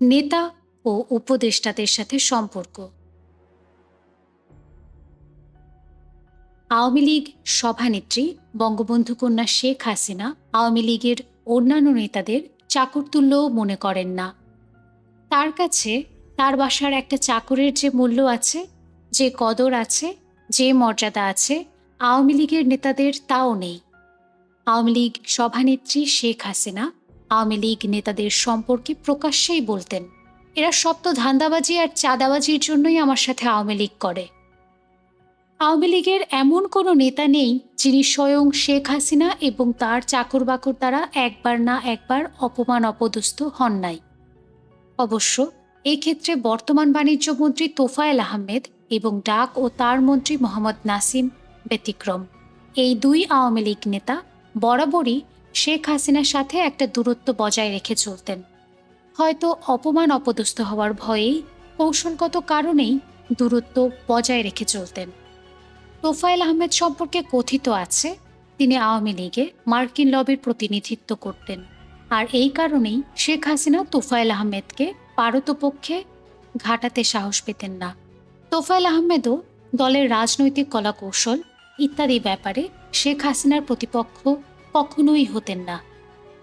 নেতা ও উপদেষ্টাদের সাথে সম্পর্ক। আওয়ামী লীগ সভানেত্রী বঙ্গবন্ধু কন্যা শেখ হাসিনা আওয়ামী লীগের অন্যান্য নেতাদের চাকরতুল্যও মনে করেন না। তার কাছে তার বাসার একটা চাকরের যে মূল্য আছে, যে কদর আছে, যে মর্যাদা আছে, আওয়ামী লীগের নেতাদের তাও নেই। আওয়ামী লীগ সভানেত্রী শেখ হাসিনা আওয়ামী লীগ নেতাদের সম্পর্কে প্রকাশ্যেই বলতেন, এরা সব তো ধান্দাবাজি আর চাঁদাবাজির জন্যই আমার সাথে আওয়ামী লীগ করে। আওয়ামী লীগের এমন কোনো নেতা নেই যিনি স্বয়ং শেখ হাসিনা এবং তার চাকর বাকর দ্বারা একবার না একবার অপমান অপদস্থ হন নাই। অবশ্য, এক্ষেত্রে বর্তমান বাণিজ্য মন্ত্রী তোফায়েল আহমেদ এবং ডাক ও তার মন্ত্রী মোহাম্মদ নাসিম ব্যতিক্রম। এই দুই আওয়ামী লীগ নেতা বরাবরই শেখ হাসিনার সাথে একটা দূরত্ব বজায় রেখে চলতেন। হয়তো অপমান অপদস্থ হওয়ার ভয়েই, কৌশলগত কারণেই দূরত্ব বজায় রেখে চলতেন। তোফায়েল আহমেদ সম্পর্কে কথিত আছে, তিনি আওয়ামী লীগে মার্কিন লবির প্রতিনিধিত্ব করতেন। আর এই কারণেই শেখ হাসিনা তোফায়েল আহমেদকে পারতপক্ষে ঘাটাতে সাহস পেতেন না। তোফায়েল আহমেদও দলের রাজনৈতিক কলাকৌশল ইত্যাদি ব্যাপারে শেখ হাসিনার প্রতিপক্ষ কখনোই হতেন না।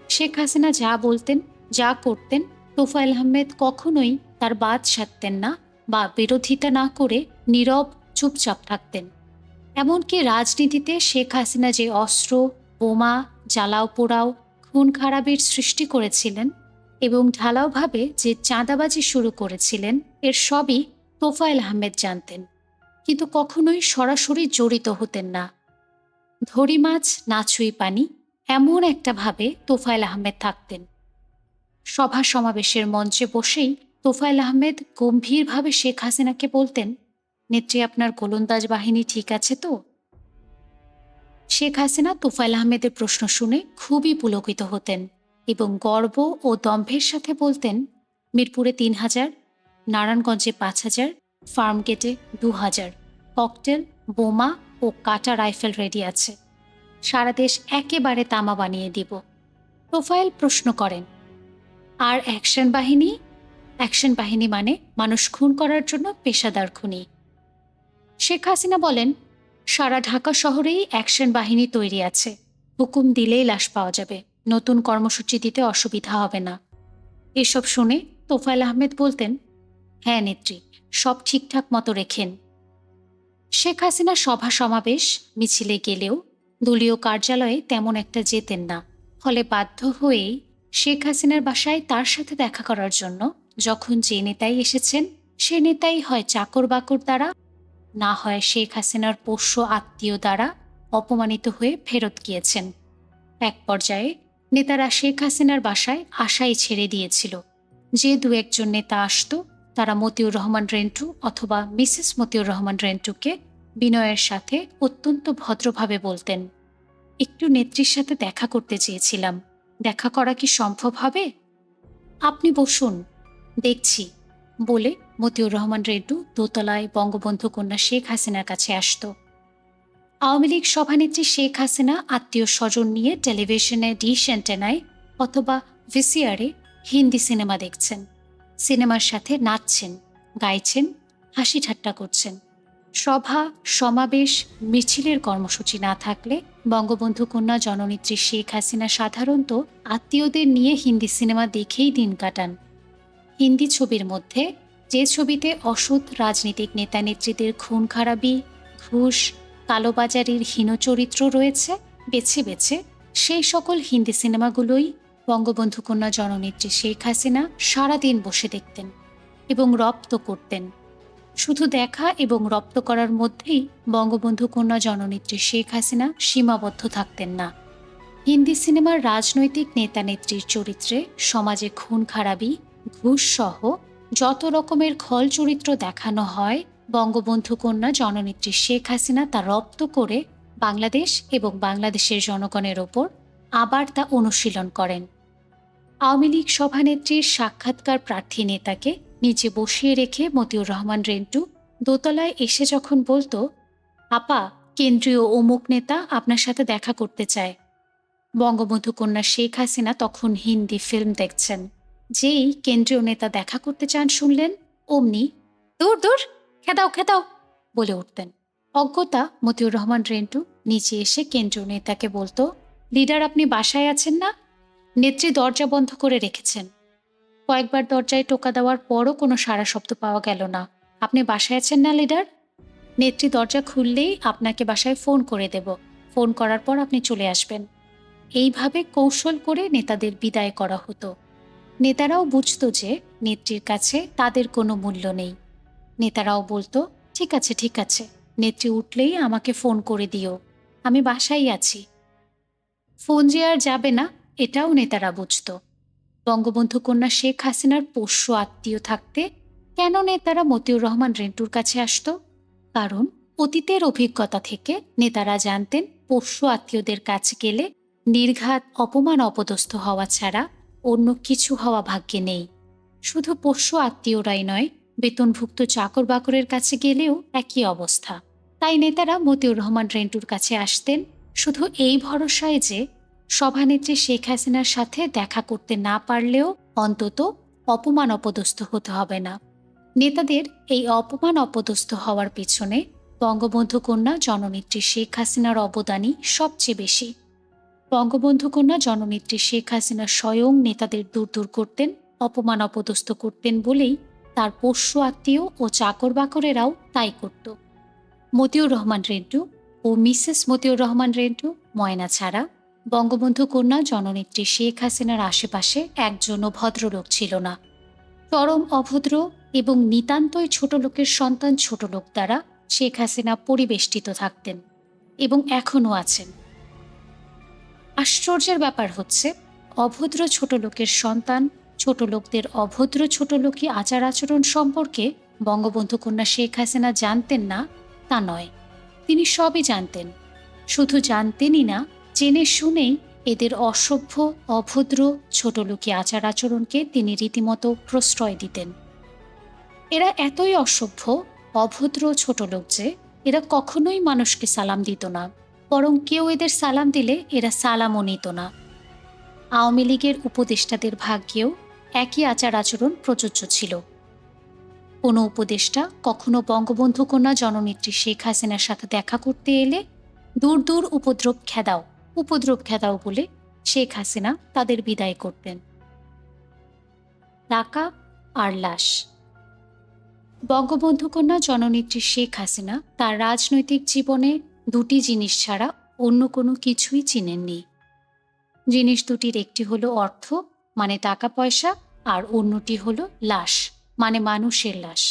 শেখ হাসিনা যা বলতেন, যা করতেন, তোফায়েল আহমেদ কখনোই তার বাদ সাধতেন না বা বিরোধিতা না করে নীরব, চুপচাপ থাকতেন। এমনকি রাজনীতিতে শেখ হাসিনা যে অস্ত্র, বোমা, জ্বালাও পোড়াও, খুন খারাপের সৃষ্টি করেছিলেন এবং ঢালাওভাবে যে চাঁদাবাজি শুরু করেছিলেন, এর সবই তোফায়েল আহমেদ জানতেন। কিন্তু কখনোই সরাসরি জড়িত হতেন না। ধরি মাছ নাচুই পানি এমন একটা ভাবে তোফায়েল আহমেদ থাকতেন। সভা সমাবেশের মঞ্চে বসেই তোফায়েল আহমেদ গম্ভীরভাবে শেখ হাসিনাকে বলতেন, নেত্রী, আপনার গোলন্দাজ বাহিনী ঠিক আছে তো? শেখ হাসিনা তোফায়েল আহমেদের প্রশ্ন শুনে খুবই পুলকিত হতেন এবং গর্ব ও দম্ভের সাথে বলতেন, মিরপুরে তিন হাজার, নারায়ণগঞ্জে পাঁচ হাজার, ফার্মগেটে দু হাজার, ককটেল, বোমা ও কাটা রাইফেল রেডি আছে। সারা দেশ একেবারে তামা বানিয়ে দিব। প্রোফাইল প্রশ্ন করেন, আর অ্যাকশন বাহিনী? অ্যাকশন বাহিনী মানে মানুষ খুন করার জন্য পেশাদার খুনি। শেখ হাসিনা বলেন, সারা ঢাকা শহরেই অ্যাকশন বাহিনী তৈরি আছে। হুকুম দিলেই লাশ পাওয়া যাবে। নতুন কর্মসূচি দিতে অসুবিধা হবে না। এসব শুনে তোফায়েল আহমেদ বলতেন হ্যাঁ নেত্রী, সব ঠিকঠাক মতো রেখেন। শেখ হাসিনা সভা সমাবেশ, মিছিলে গেলেও দলীয় কার্যালয়ে তেমন একটা যেতেন না। ফলে বাধ্য হয়েই শেখ হাসিনার বাসায় তার সাথে দেখা করার জন্য যখন যে নেতাই এসেছেন, সে নেতাই হয় চাকর বাকর দ্বারা, না হয় শেখ হাসিনার পোষ্য আত্মীয় দ্বারা অপমানিত হয়ে ফেরত গিয়েছেন। এক পর্যায়ে নেতারা শেখ হাসিনার বাসায় আশাই ছেড়ে দিয়েছিল। যে দু একজন নেতা আসতো, তারা মতিউর রহমান রেন্টু অথবা মিসেস মতিউর রহমান রেন্টুকে বিনয়ের সাথে অত্যন্ত ভদ্রভাবে বলতেন, একটু নেত্রীর সাথে দেখা করতে চেয়েছিলাম। দেখা করা কি সম্ভব হবে? আপনি বসুন, দেখছি, বলে মতিউর রহমান রেড্ডু দোতলায় বঙ্গবন্ধু কন্যা শেখ হাসিনার কাছে আসত। আওয়ামী লীগ সভানেত্রী শেখ হাসিনা আত্মীয় স্বজন নিয়ে টেলিভিশনে ডিশ অ্যান্টেনায় অথবা ভিসিআরে হিন্দি সিনেমা দেখছেন। সিনেমার সাথে নাচছেন, গাইছেন, হাসি ঠাট্টা করছেন। সভা, সমাবেশ, মিছিলের কর্মসূচি না থাকলে বঙ্গবন্ধু কন্যা জননেত্রী শেখ হাসিনা সাধারণত আত্মীয়দের নিয়ে হিন্দি সিনেমা দেখেই দিন কাটান। হিন্দি ছবির মধ্যে যে ছবিতে অসৎ রাজনৈতিক নেতা নেত্রীদের খুন খারাপি, ঘুষ, কালোবাজারির হীন চরিত্র রয়েছে, বেছে বেছে সেই সকল হিন্দি সিনেমাগুলোই বঙ্গবন্ধু কন্যা জননেত্রী শেখ হাসিনা সারাদিন বসে দেখতেন এবং রপ্ত করতেন। শুধু দেখা এবং রপ্ত করার মধ্যেই বঙ্গবন্ধু কন্যা জননেত্রী শেখ হাসিনা সীমাবদ্ধ থাকতেন না। হিন্দি সিনেমার রাজনৈতিক নেতা নেত্রীর চরিত্রে সমাজে খুন খারাপি, ঘুষ সহ যত রকমের খল চরিত্র দেখানো হয়, বঙ্গবন্ধু কন্যা জননেত্রী শেখ হাসিনা তা রপ্ত করে বাংলাদেশ এবং বাংলাদেশের জনগণের ওপর আবার তা অনুশীলন করেন। আওয়ামী লীগ সভানেত্রীর সাক্ষাৎকার প্রার্থী নেতাকে নিচে বসিয়ে রেখে মতিউর রহমান রেন্টু দোতলায় এসে যখন বলতো, আপা, কেন্দ্রীয় অমুক নেতা আপনার সাথে দেখা করতে চায়। বঙ্গবন্ধু কন্যা শেখ হাসিনা তখন হিন্দি ফিল্ম দেখছেন। যেই কেন্দ্রীয় নেতা দেখা করতে চান শুনলেন, অমনি, দূর দূর, খেদাও খেদাও, বলে উঠতেন। অজ্ঞতা মতিউর রহমান রেন্টু নিচে এসে কেন্দ্রীয় নেতাকে বলতো, লিডার, আপনি বাসায় আছেন না? নেত্রী দরজা বন্ধ করে রেখেছেন। কয়েকবার দরজায় টোকা দেওয়ার পরও কোনো সারা শব্দ পাওয়া গেল না। আপনি বাসায় আছেন না, লিডার? নেত্রী দরজা খুললেই আপনাকে বাসায় ফোন করে দেব। ফোন করার পর আপনি চলে আসবেন। এইভাবে কৌশল করে নেতাদের বিদায় করা হতো। নেতারাও বুঝতো যে নেত্রীর কাছে তাদের কোনো মূল্য নেই। নেতারাও বলতো, ঠিক আছে ঠিক আছে। নেত্রী উঠলেই আমাকে ফোন করে দিও। আমি বাসায় আছি। ফোন যে আর যাবে না এটাও নেতারা বুঝত। বঙ্গবন্ধু কন্যা শেখ হাসিনার পোষ্য আত্মীয় থাকতে কেন নেতারা মতিউর রহমান রেন্টুর কাছে আসত? কারণ অতীতের অভিজ্ঞতা থেকে নেতারা জানতেন পোষ্য আত্মীয়দের কাছে গেলে নির্ঘাত অপমান অপদস্থ হওয়া ছাড়া অন্য কিছু হওয়া ভাগ্যে নেই। শুধু পোষ্য আত্মীয়রাই নয়, বেতনভুক্ত চাকর বাকরের কাছে গেলেও একই অবস্থা। তাই নেতারা মতিউর রহমান রেন্টুর কাছে আসতেন শুধু এই ভরসায় যে সভানেত্রী শেখ হাসিনার সাথে দেখা করতে না পারলেও অন্তত অপমান অপদস্থ হতে হবে না। নেতাদের এই অপমান অপদস্থ হওয়ার পেছনে বঙ্গবন্ধু কন্যা জননেত্রী শেখ হাসিনার অবদানই সবচেয়ে বেশি। বঙ্গবন্ধু কন্যা জননেত্রী শেখ হাসিনা স্বয়ং নেতাদের দূর দূর করতেন, অপমান অপদস্থ করতেন বলেই তার পোষ্য আত্মীয় ও চাকর বাকরেরাও তাই করত। মতিউর রহমান রেন্টু ও মিসেস মতিউর রহমান রেন্টু ময়না ছাড়া। বঙ্গবন্ধু কন্যা জননেত্রী শেখ হাসিনার আশেপাশে একজনও ভদ্রলোক ছিল না। চরম অভদ্র এবং নিতান্তই ছোট লোকের সন্তান ছোট লোক দ্বারা শেখ হাসিনা পরিবেষ্টিত থাকতেন এবং এখনও আছেন। আশ্চর্যের ব্যাপার হচ্ছে, অভদ্র ছোট লোকের সন্তান ছোট লোকদের অভদ্র ছোট লোকই আচার আচরণ সম্পর্কে বঙ্গবন্ধু কন্যা শেখ হাসিনা জানতেন না তা নয়। তিনি সবই জানতেন। শুধু জানতেনই না জেনে শুনেই এদের অসভ্য, অভদ্র, ছোট লোকী আচার আচরণকে তিনি রীতিমতো প্রশ্রয় দিতেন। এরা এতই অসভ্য, অভদ্র, ছোট লোক যে, এরা কখনোই মানুষকে সালাম দিত না, বরং কেউ এদের সালাম দিলে এরা সালামও নিত না। আওয়ামী লীগের উপদেষ্টাদের ভাগ্যেও একই আচার আচরণ প্রযোজ্য ছিল। কোনো উপদেষ্টা কখনো বঙ্গবন্ধু কন্যা জননেত্রী শেখ হাসিনার সাথে দেখা করতে এলে দূর দূর উপদ্রব খেদাও উপদ্রব খেদাও বলে শেখ হাসিনা তাদের বিদায় করতেন। টাকা আর লাশ। বঙ্গবন্ধু কন্যা জননেত্রী শেখ হাসিনা তার রাজনৈতিক জীবনে দুটি জিনিস ছাড়া অন্য কোনো কিছুই চিনেননি। জিনিস দুটির একটি হলো অর্থ মানে টাকা পয়সা, আর অন্যটি হলো লাশ মানে মানুষের লাশ।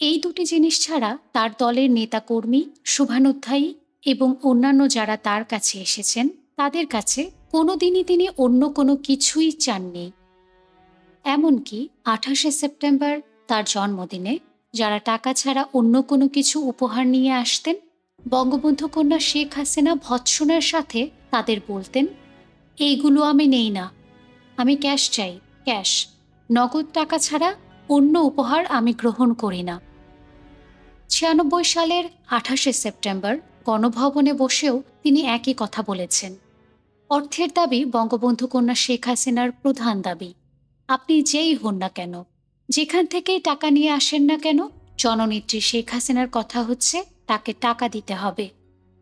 এই দুটি জিনিস ছাড়া তার দলের নেতাকর্মী, শুভানুধ্যায়ী এবং অন্যান্য যারা তার কাছে এসেছেন, তাদের কাছে কোনোদিনই তিনি অন্য কোনো কিছুই চাননি। এমনকি আঠাশে সেপ্টেম্বর তার জন্মদিনে যারা টাকা ছাড়া অন্য কোনো কিছু উপহার নিয়ে আসতেন, বঙ্গবন্ধু কন্যা শেখ হাসিনা ভৎসনার সাথে তাদের বলতেন, এইগুলো আমি নেই না, আমি ক্যাশ চাই, ক্যাশ। নগদ টাকা ছাড়া অন্য উপহার আমি গ্রহণ করি না। ছিয়ানব্বই সালের আঠাশে সেপ্টেম্বর গণভবনে বসেও তিনি একই কথা বলেছেন। অর্থের দাবি বঙ্গবন্ধু কন্যা শেখ হাসিনার প্রধান দাবি। আপনি যেই হন না কেন, যেখান থেকেই টাকা নিয়ে আসেন না কেন, জননেত্রী শেখ হাসিনার কথা হচ্ছে তাকে টাকা দিতে হবে।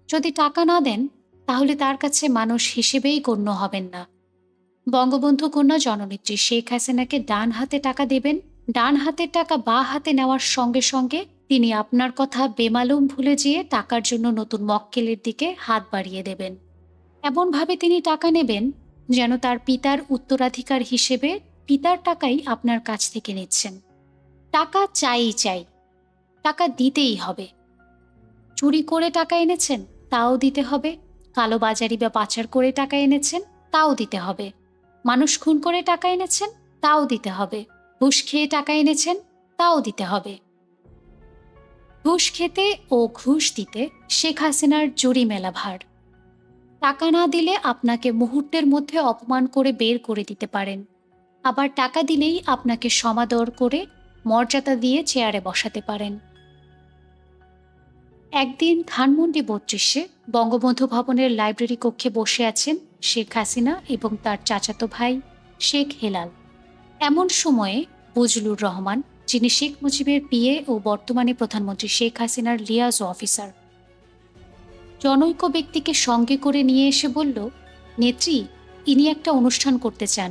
যদি টাকা না দেন, তাহলে তার কাছে মানুষ হিসেবেই গণ্য হবেন না। বঙ্গবন্ধু কন্যা জননেত্রী শেখ হাসিনাকে ডান হাতে টাকা দেবেন, ডান হাতের টাকা বা হাতে নেওয়ার সঙ্গে সঙ্গে তিনি আপনার কথা বেমালুম ভুলে যেয়ে টাকার জন্য নতুন মক্কেলের দিকে হাত বাড়িয়ে দেবেন। এমনভাবে তিনি টাকা নেবেন যেন তার পিতার উত্তরাধিকার হিসেবে পিতার টাকাই আপনার কাছ থেকে নিচ্ছেন। টাকা চাই চাই, টাকা দিতেই হবে। চুরি করে টাকা এনেছেন, তাও দিতে হবে। কালোবাজারি বা পাচার করে টাকা এনেছেন, তাও দিতে হবে। মানুষ খুন করে টাকা এনেছেন, তাও দিতে হবে। ঘুষ খেয়ে টাকা এনেছেন, তাও দিতে হবে। ঘুষ খেতে ও ঘুষ দিতে শেখ হাসিনার জুরি মেলা ভার। টাকা না দিলে আপনাকে মুহূর্তের মধ্যে অপমান করে বের করে দিতে পারেন। আবার টাকা দিলেই আপনাকে সমাদর করে মর্যাদা দিয়ে চেয়ারে বসাতে পারেন। একদিন ধানমন্ডি বত্রিশে বঙ্গবন্ধু ভবনের লাইব্রেরি কক্ষে বসে আছেন শেখ হাসিনা এবং তার চাচাতো ভাই শেখ হেলাল। এমন সময়ে বজলুর রহমান যিনি শেখ মুজিবের পিএ ও বর্তমানে প্রধানমন্ত্রী শেখ হাসিনার লিয়াজ অফিসার। জনৈক ব্যক্তিকে সঙ্গে করে নিয়ে এসে বলল, নেত্রী, ইনি একটা অনুষ্ঠান করতে চান।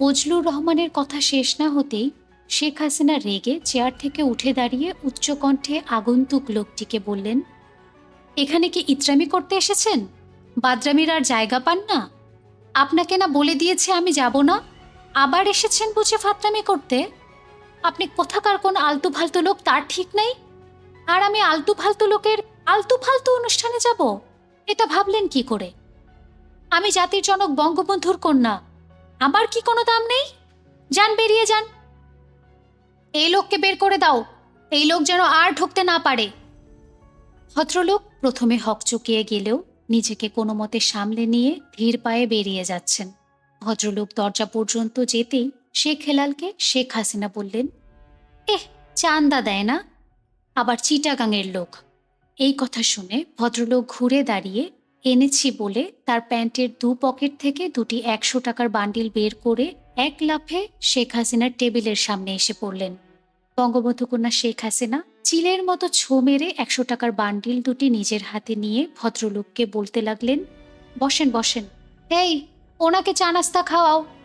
বজলুর রহমানের কথা শেষ না হতেই শেখ হাসিনা রেগে চেয়ার থেকে উঠে দাঁড়িয়ে উচ্চকণ্ঠে আগন্তুক লোকটিকে বললেন, এখানে কি ইত্রামি করতে এসেছেন? বাদরামির আর জায়গা পান না? আপনাকে না বলে দিয়েছে আমি যাব না? আবার এসেছেন বুঝে ফাতরামি করতে? আপনি কোথাকার কোন আলতু ফালতু লোক তার ঠিক নেই? আর আমি আলতু ফালতু লোকের আলতু ফালতু অনুষ্ঠানে যাব? এটা ভাবলেন কি করে? আমি জাতির জনক বঙ্গবন্ধুর কন্যা, আমার কি কোনো দাম নেই? যান, বেরিয়ে যান। এই লোককে বের করে দাও। এই লোক যেন আর ঢুকতে না পারে। ভদ্রলোক প্রথমে হকচকিয়ে গেলেও নিজেকে কোনো মতে সামলে নিয়ে ধীর পায়ে বেরিয়ে যাচ্ছেন। ভদ্রলোক দরজা পর্যন্ত যেতেই শেখ হেলালকে শেখ হাসিনা বললেন, এহ, চান্দা দেয় না। আবার চিটাগাংয়ের লোক, এই কথা শুনে ভদ্রলোক ঘুরে দাঁড়িয়ে এনেছি বলে তার প্যান্টের দু পকেট থেকে দুটি একশো টাকার বান্ডিল বের করে এক লাফে শেখ হাসিনার টেবিলের সামনে এসে পড়লেন। বঙ্গবন্ধু কন্যা শেখ হাসিনা চিলের মতো ছো মেরে একশো টাকার বান্ডিল দুটি নিজের হাতে নিয়ে ভদ্রলোককে বলতে লাগলেন, বসেন বসেন। এই, ওনাকে চা নাস্তা খাওয়াও।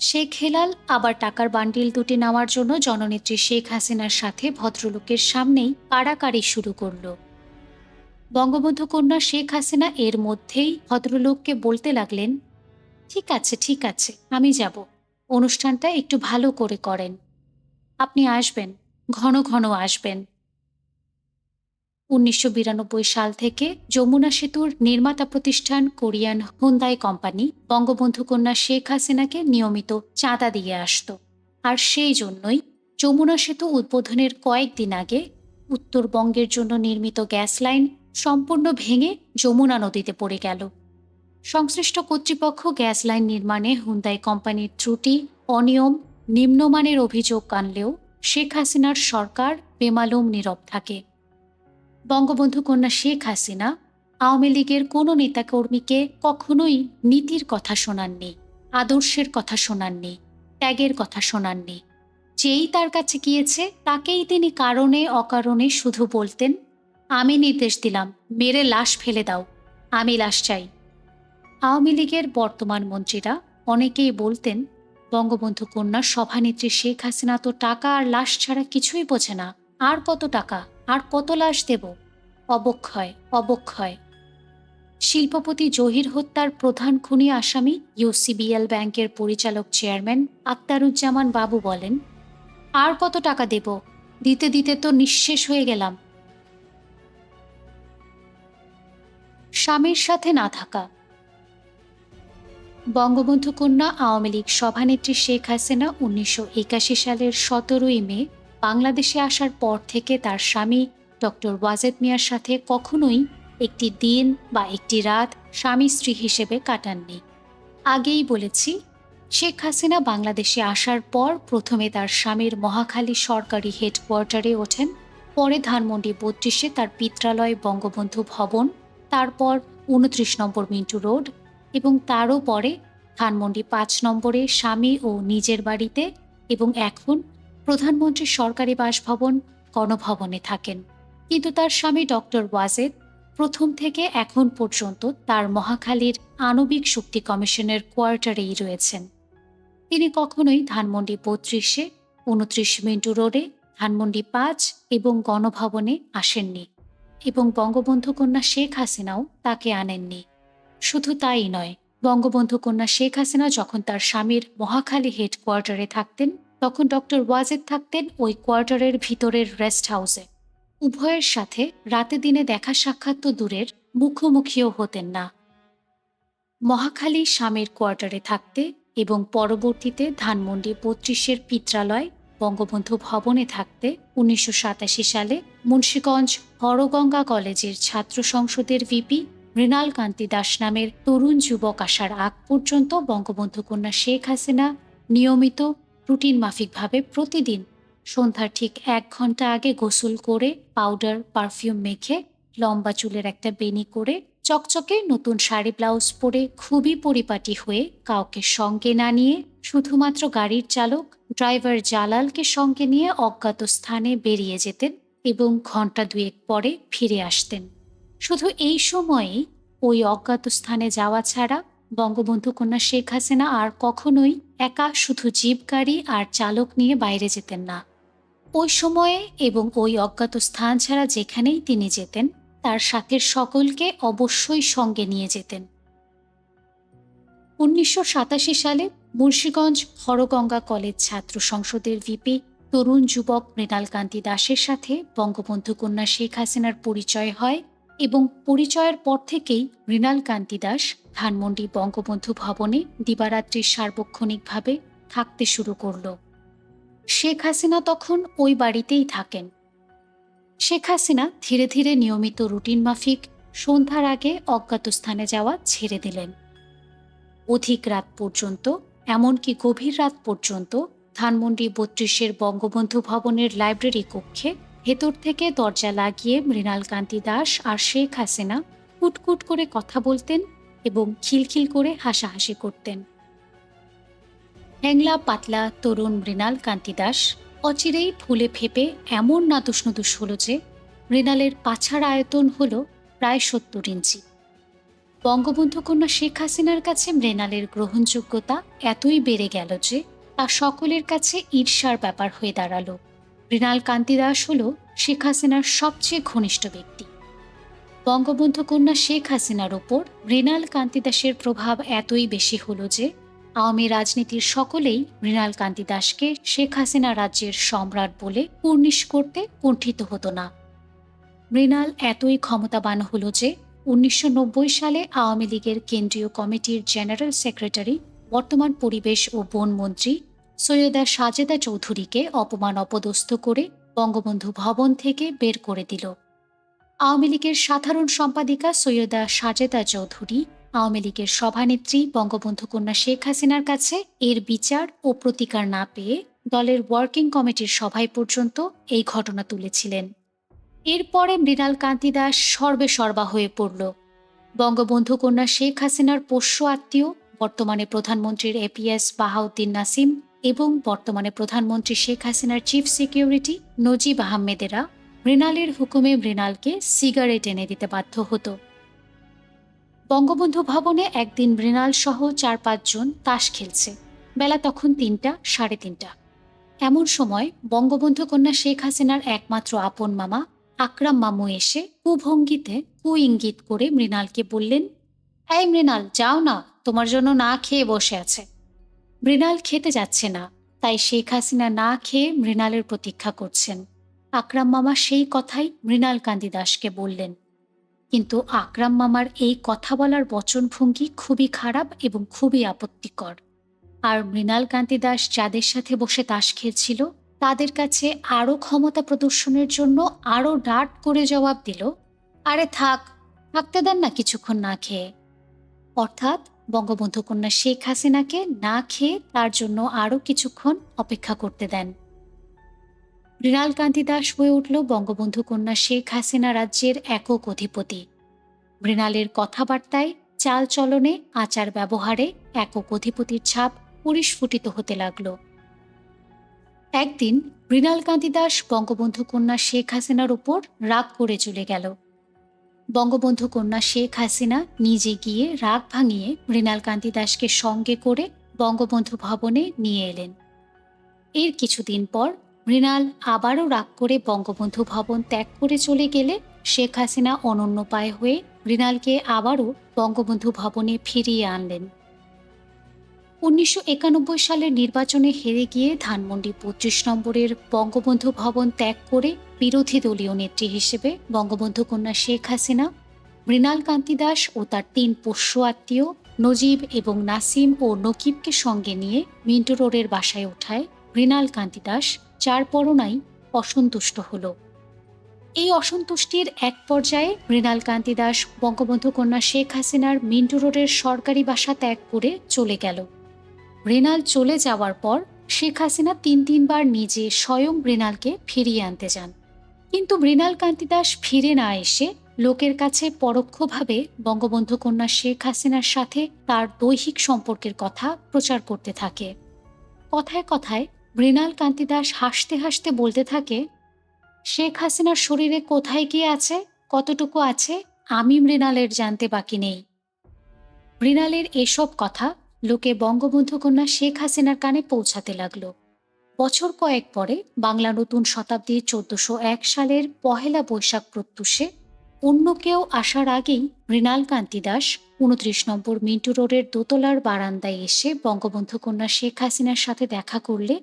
শেখ হেলাল আবার টাকার বান্ডিল দুটি নেওয়ার জন্য জননেত্রী শেখ হাসিনার সাথে ভদ্রলোকের সামনেই কাড়াকাড়ি শুরু করল। বঙ্গবন্ধু কন্যা শেখ হাসিনা এর মধ্যেই ভদ্রলোককে বলতে লাগলেন, ঠিক আছে ঠিক আছে, আমি যাব। অনুষ্ঠানটা একটু ভালো করে করেন। আপনি আসবেন, ঘন ঘন আসবেন। উনিশশো বিরানব্বই সাল থেকে যমুনা সেতুর নির্মাতা প্রতিষ্ঠান কোরিয়ান হুন্দাই কোম্পানি বঙ্গবন্ধু কন্যা শেখ হাসিনাকে নিয়মিত চাঁদা দিয়ে আসত। আর সেই জন্যই যমুনা সেতু উদ্বোধনের কয়েকদিন আগে উত্তরবঙ্গের জন্য নির্মিত গ্যাস লাইন সম্পূর্ণ ভেঙে যমুনা নদীতে পড়ে গেল। সংশ্লিষ্ট কর্তৃপক্ষ গ্যাস লাইন নির্মাণে হুন্দাই কোম্পানির ত্রুটি, অনিয়ম, নিম্নমানের অভিযোগ আনলেও শেখ হাসিনার সরকার বেমালুম নীরব থাকে। বঙ্গবন্ধু কন্যা শেখ হাসিনা আওয়ামী লীগের কোনো নেতাকর্মীকে কখনোই নীতির কথা শোনাননি, আদর্শের কথা শোনাননি, ত্যাগের কথা শোনাননি। যেই তার কাছে গিয়েছে, তাকেই তিনি কারণে অকারণে শুধু বলতেন, আমি নির্দেশ দিলাম, মেরে লাশ ফেলে দাও, আমি লাশ চাই। আওয়ামী লীগের বর্তমান মন্ত্রীরা অনেকেই বলতেন, বঙ্গবন্ধু কন্যা সভানেত্রী শেখ হাসিনা তো টাকা আর লাশ ছাড়া কিছুই বোঝে না, আর কত টাকা? আর কত লাশ দেব? অবক্ষয় অবক্ষয়। শিল্পপতি জহির হত্যার প্রধান খুনি আসামি ইউসিবিএল ব্যাংকের পরিচালক চেয়ারম্যান আক্তারুজ্জামান বাবু বলেন, আর কত টাকা দেব? দিতে দিতে তো নিঃশেষ হয়ে গেলাম। স্বামীর সাথে না থাকা। বঙ্গবন্ধু কন্যা আওয়ামী লীগ সভানেত্রী শেখ হাসিনা উনিশশো একাশি সালের সতেরোই মে বাংলাদেশে আসার পর থেকে তার স্বামী ডক্টর ওয়াজেদ মিয়ার সাথে কখনোই একটি দিন বা একটি রাত স্বামী স্ত্রী হিসেবে কাটাননি। আগেই বলেছি, শেখ হাসিনা বাংলাদেশে আসার পর প্রথমে তার স্বামীর মহাখালী সরকারি হেডকোয়ার্টারে ওঠেন, পরে ধানমন্ডি বত্রিশে তার পিত্রালয় বঙ্গবন্ধু ভবন, তারপর উনত্রিশ নম্বর মিন্টু রোড এবং তারও পরে ধানমন্ডি পাঁচ নম্বরে স্বামী ও নিজের বাড়িতে এবং এখন প্রধানমন্ত্রীর সরকারি বাসভবন গণভবনে থাকেন। কিন্তু তার স্বামী ডক্টর ওয়াজেদ প্রথম থেকে এখন পর্যন্ত তার মহাখালীর আণবিক শক্তি কমিশনের কোয়ার্টারেই রয়েছেন। তিনি কখনোই ধানমন্ডি বত্রিশে, উনত্রিশ মিন্টু রোডে, ধানমন্ডি পাঁচ এবং গণভবনে আসেননি এবং বঙ্গবন্ধু কন্যা শেখ হাসিনাও তাকে আনেননি। শুধু তাই নয়, বঙ্গবন্ধু কন্যা শেখ হাসিনা যখন তার স্বামীর মহাখালী হেডকোয়ার্টারে থাকতেন তখন ডক্টর ওয়াজেদ থাকতেন ওই কোয়ার্টারের ভিতরের রেস্ট হাউসে। উভয়ের সাথে রাতে দিনে দেখা সাক্ষাৎ তো দূরের, মুখোমুখিও হতেন না। মহাখালী স্বামীর কোয়ার্টারে থাকতে এবং পরবর্তীতে ধানমন্ডি বত্রিশের পিত্রালয় বঙ্গবন্ধু ভবনে থাকতে উনিশশো সাতাশি সালে মুন্সীগঞ্জ হরগঙ্গা কলেজের ছাত্র সংসদের ভিপি মৃণাল কান্তি দাস নামের তরুণ যুবক আসার আগ পর্যন্ত বঙ্গবন্ধু কন্যা শেখ হাসিনা নিয়মিত রুটিন মাফিকভাবে প্রতিদিন সন্ধ্যার ঠিক এক ঘণ্টা আগে গোসল করে পাউডার, পারফিউম মেখে লম্বা চুলের একটা বেনি করে চকচকে নতুন শাড়ি, ব্লাউজ পরে খুবই পরিপাটি হয়ে কাউকে সঙ্গে না নিয়ে শুধুমাত্র গাড়ির চালক, ড্রাইভার জালালকে সঙ্গে নিয়ে অজ্ঞাত স্থানে বেরিয়ে যেতেন এবং ঘণ্টা দুয়েক পরে ফিরে আসতেন। শুধু এই সময়েই ওই অজ্ঞাত স্থানে যাওয়া ছাড়া বঙ্গবন্ধু কন্যা শেখ হাসিনা আর কখনোই একা শুধু জিপ গাড়ি আর চালক নিয়ে বাইরে যেতেন না। ওই সময়ে এবং ওই অজ্ঞাত স্থান ছাড়া যেখানেই তিনি যেতেন, তার সাথের সকলকে অবশ্যই সঙ্গে নিয়ে যেতেন। উনিশশো সাতাশি সালে মুন্সীগঞ্জ হরগঙ্গা কলেজ ছাত্র সংসদের ভিপি তরুণ যুবক মৃণালকান্তি দাসের সাথে বঙ্গবন্ধু কন্যা শেখ হাসিনার পরিচয় হয় এবং পরিচয়ের পর থেকেই মৃণালকান্তি দাস ধানমন্ডি বঙ্গবন্ধু ভবনে দিবারাত্রি সার্বক্ষণিকভাবে থাকতে শুরু করল। শেখ হাসিনা তখন ওই বাড়িতেই থাকেন। শেখ হাসিনা ধীরে ধীরে নিয়মিত রুটিন মাফিক সন্ধ্যার আগে অজ্ঞাত স্থানে যাওয়া ছেড়ে দিলেন। অধিক রাত পর্যন্ত, এমনকি গভীর রাত পর্যন্ত ধানমন্ডি বত্রিশের বঙ্গবন্ধু ভবনের লাইব্রেরি কক্ষে ভেতর থেকে দরজা লাগিয়ে মৃণালকান্তি দাস আর শেখ হাসিনা কুটকুট করে কথা বলতেন এবং খিলখিল করে হাসাহাসি করতেন। হ্যাংলা পাতলা তরুণ মৃণাল কান্তি দাস অচিরেই ফুলে ফেপে এমন নুদুস হল যে মৃণালের পাছার আয়তন হল প্রায় সত্তর ইঞ্চি। বঙ্গবন্ধু কন্যা শেখ হাসিনার কাছে মৃণালের গ্রহণযোগ্যতা এতই বেড়ে গেল যে তা সকলের কাছে ঈর্ষার ব্যাপার হয়ে দাঁড়াল। মৃণাল কান্তি দাস হল শেখ হাসিনার সবচেয়ে ঘনিষ্ঠ ব্যক্তি। বঙ্গবন্ধু কন্যা শেখ হাসিনার ওপর মৃণাল কান্তি দাসের প্রভাব এতই বেশি হল যে আওয়ামী রাজনীতির সকলেই মৃণাল কান্তি দাসকে শেখ হাসিনা রাজ্যের সম্রাট বলে কুর্নিশ করতে কুণ্ঠিত হতো না। মৃণাল এতই ক্ষমতাবান হল যে উনিশশো নব্বই সালে আওয়ামী লীগের কেন্দ্রীয় কমিটির জেনারেল সেক্রেটারি, বর্তমান পরিবেশ ও বন মন্ত্রী সৈয়দা সাজেদা চৌধুরীকে অপমান অপদস্থ করে বঙ্গবন্ধু ভবন থেকে বের করে দিল। আওয়ামী লীগের সাধারণ সম্পাদিকা সৈয়দা সাজেদা চৌধুরী, আওয়ামী লীগের সভানেত্রী বঙ্গবন্ধু কন্যা শেখ হাসিনার কাছে এর বিচার ও প্রতিকার না পেয়ে দলের ওয়ার্কিং কমিটির সভায় পর্যন্ত এই ঘটনা তুলেছিলেন। এরপরে মৃণাল কান্তি দাস সর্বে সর্বা হয়ে পড়ল। বঙ্গবন্ধু কন্যা শেখ হাসিনার পোষ্য আত্মীয়, বর্তমানে প্রধানমন্ত্রীর এপিএস বাহাউদ্দিন নাসিম এবং বর্তমানে প্রধানমন্ত্রী শেখ হাসিনার চিফ সিকিউরিটি নজিব আহমেদেরা মৃণালের হুকুমে মৃণালকে সিগারেট এনে দিতে বাধ্য হতো। বঙ্গবন্ধু ভবনে একদিন মৃণাল সহ চার পাঁচজন তাস খেলছে। বেলা তখন তিনটা, সাড়ে তিনটা। এমন সময় বঙ্গবন্ধু কন্যা শেখ হাসিনার একমাত্র আপন মামা আকরাম মামু এসে কুভঙ্গিতে কু ইঙ্গিত করে মৃণালকে বললেন, এই মৃণাল, যাও না, তোমার জন্য না খেয়ে বসে আছে। মৃণাল খেতে যাচ্ছে না, তাই শেখ হাসিনা না খেয়ে মৃণালের প্রতীক্ষা করছেন। আকরাম মামা সেই কথাই মৃণাল কান্তি দাসকে বললেন। কিন্তু আকরাম মামার এই কথা বলার বচনভঙ্গি খুবই খারাপ এবং খুবই আপত্তিকর। আর মৃণাল কান্তি দাস যাদের সাথে বসে তাস খেলছিল, তাদের কাছে আরও ক্ষমতা প্রদর্শনের জন্য আরও ডাট করে জবাব দিল, আরে থাক, থাকতে দেন না কিছুক্ষণ না খেয়ে। অর্থাৎ বঙ্গবন্ধু কন্যা শেখ হাসিনাকে না খেয়ে তার জন্য আরও কিছুক্ষণ অপেক্ষা করতে দেন। মৃণাল কান্তি দাস হয়ে উঠল বঙ্গবন্ধু কন্যা শেখ হাসিনা রাজ্যের একক অধিপতি। মৃণালের কথাবার্তায় চাল চলনে আচার ব্যবহারে একক অধিপতির ছাপ পরিস্ফুটিত হতে লাগল। একদিন মৃণাল কান্তি দাস বঙ্গবন্ধু কন্যা শেখ হাসিনার উপর রাগ করে চলে গেল। বঙ্গবন্ধু কন্যা শেখ হাসিনা নিজে গিয়ে রাগ ভাঙিয়ে মৃণাল কান্তি দাসকে সঙ্গে করে বঙ্গবন্ধু ভবনে নিয়ে এলেন। এর কিছুদিন পর মৃণাল আবারও রাগ করে বঙ্গবন্ধু ভবন ত্যাগ করে চলে গেলে শেখ হাসিনা অনন্য পায় হয়ে মৃণালকে আবারও বঙ্গবন্ধু ভবনে ফিরিয়ে আনলেন। উনিশশো একানব্বই সালের নির্বাচনে হেরে গিয়ে ধানমন্ডি পঁচিশ নম্বরের বঙ্গবন্ধু ভবন ত্যাগ করে বিরোধী দলীয় নেত্রী হিসেবে বঙ্গবন্ধু কন্যা শেখ হাসিনা, মৃণাল কান্তি দাস ও তার তিন পোষ্য আত্মীয় নজিব এবং নাসিম ও নকিবকে সঙ্গে নিয়ে মিন্টু রোডের বাসায় ওঠায়। মৃণাল কান্তি দাস যার পরনাই অসন্তুষ্ট হল। এই অসন্তুষ্টির এক পর্যায়ে মৃণাল কান্তি দাস বঙ্গবন্ধু কন্যা শেখ হাসিনার মিন্টু রোডের সরকারি বাসা ত্যাগ করে চলে গেল। মৃণাল চলে যাওয়ার পর শেখ হাসিনা তিন তিনবার নিজে স্বয়ং মৃণালকে ফিরিয়ে আনতে যান। কিন্তু মৃণাল কান্তি দাস ফিরে না এসে লোকের কাছে পরোক্ষভাবে বঙ্গবন্ধু কন্যা শেখ হাসিনার সাথে তার দৈহিক সম্পর্কের কথা প্রচার করতে থাকে। কথায় কথায় মৃণাল কান্তি দাস হাসতে হাসতে বলতে থাকে, শেখ হাসিনার শরীরে কোথায় কি আছে? কতটুকু আছে? আমি মৃণালের জানতে বাকি নেই। মৃণালের এসব কথা লোকে বঙ্গবন্ধু কন্যা শেখ হাসিনার কানে পৌঁছাতে লাগল। বছর কয়েক পরে বাংলা নতুন শতাব্দীর চোদ্দশো এক সালের পহেলা বৈশাখ প্রত্যুষে অন্য কেউ আসার আগেই মৃণাল কান্তি দাস উনত্রিশ নম্বর মিন্টু রোডের দোতলার বারান্দায় এসে বঙ্গবন্ধু কন্যা শেখ হাসিনার সাথে দেখা করলে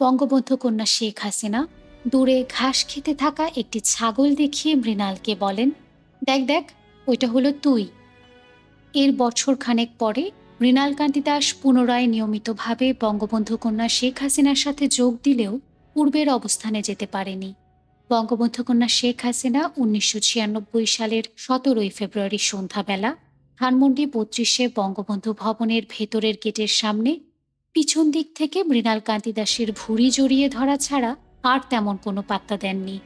বঙ্গবন্ধু কন্যা শেখ হাসিনা দূরে ঘাস খেতে থাকা একটি ছাগল দেখিয়ে মৃণালকে বলেন, দেখ দেখ, ওইটা হলো তুই। এর বছর খানেক পরে মৃণাল কান্তি দাস পুনরায় নিয়মিতভাবে বঙ্গবন্ধু কন্যা শেখ হাসিনার সাথে যোগ দিলেও পূর্বের অবস্থানে যেতে পারেনি। বঙ্গবন্ধু কন্যা শেখ হাসিনা উনিশশো ছিয়ানব্বই সালের সতেরোই ফেব্রুয়ারি সন্ধ্যাবেলা ধানমন্ডি বত্রিশে বঙ্গবন্ধু ভবনের ভেতরের গেটের সামনে পিছন দিক থেকে মৃণাল কান্তি দাসের ভুঁড়ি জড়িয়ে ধরা ছাড়া আর তেমন কোনো পাত্তা দেননি।